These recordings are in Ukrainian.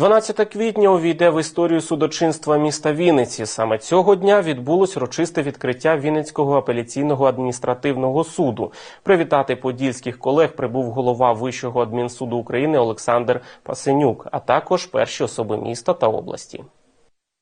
12 квітня увійде в історію судочинства міста Вінниці. Саме цього дня відбулось урочисте відкриття Вінницького апеляційного адміністративного суду. Привітати подільських колег прибув голова Вищого адмінсуду України Олександр Пасенюк, а також перші особи міста та області.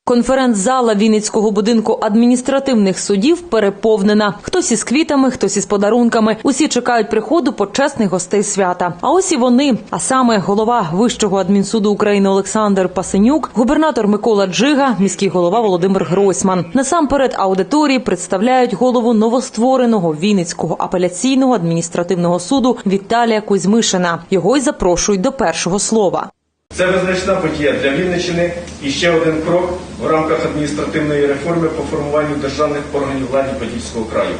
Конференц-зала Вінницького будинку адміністративних судів переповнена. Хтось із квітами, хтось із подарунками. Усі чекають приходу почесних гостей свята. А ось і вони, а саме голова Вищого адмінсуду України Олександр Пасенюк, губернатор Микола Джига, міський голова Володимир Гройсман. Насамперед аудиторії представляють голову новоствореного Вінницького апеляційного адміністративного суду Віталія Кузьмишина. Його й запрошують до першого слова. Це визначна подія для Вінниччини і ще один крок в рамках адміністративної реформи по формуванню державних органів влади Подільського краю.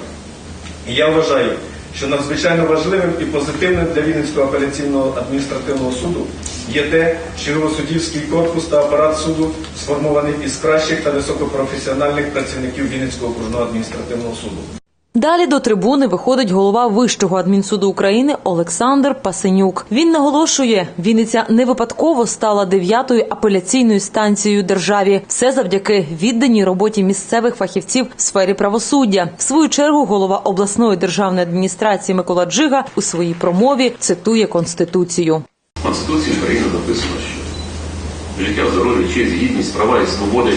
І я вважаю, що надзвичайно важливим і позитивним для Вінницького апеляційного адміністративного суду є те, що його суддівський корпус та апарат суду сформований із кращих та високопрофесіональних працівників Вінницького окружного адміністративного суду. Далі до трибуни виходить голова Вищого адмінсуду України Олександр Пасенюк. Він наголошує, Вінниця не випадково стала дев'ятою апеляційною станцією державі. Все завдяки відданій роботі місцевих фахівців в сфері правосуддя. В свою чергу голова обласної державної адміністрації Микола Джига у своїй промові цитує конституцію. Конституції України написано, що життя, здоров'я, честь, гідність, права і свободи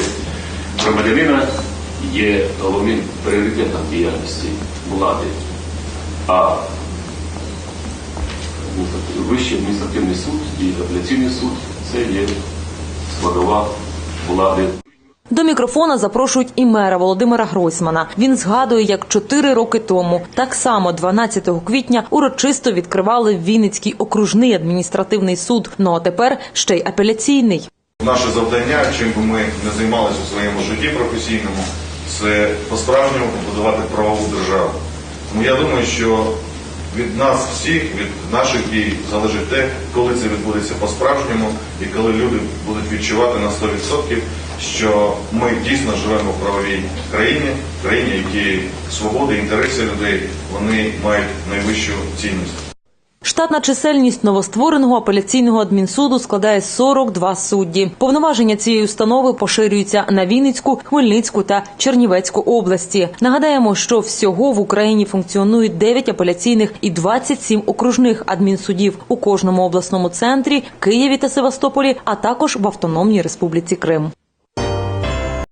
громадянина є головним пріоритетом діяльності влади. А Вищий адміністративний суд і апеляційний суд це є складова влади. До мікрофона запрошують і мера Володимира Гройсмана. Він згадує, як чотири роки тому, так само 12 квітня, урочисто відкривали Вінницький окружний адміністративний суд. Ну а тепер ще й апеляційний. Наше завдання, чим би ми не займалися у своєму житті професійному, це по-справжньому побудувати правову державу. Тому я думаю, що від нас всіх, від наших дій залежить те, коли це відбудеться по-справжньому, і коли люди будуть відчувати на 100%, що ми дійсно живемо в правовій країні, країні, в якій свобода, інтереси людей вони мають найвищу цінність. Штатна чисельність новоствореного апеляційного адмінсуду складає 42 судді. Повноваження цієї установи поширюються на Вінницьку, Хмельницьку та Чернівецьку області. Нагадаємо, що всього в Україні функціонують 9 апеляційних і 27 окружних адмінсудів у кожному обласному центрі, Києві та Севастополі, а також в Автономній Республіці Крим.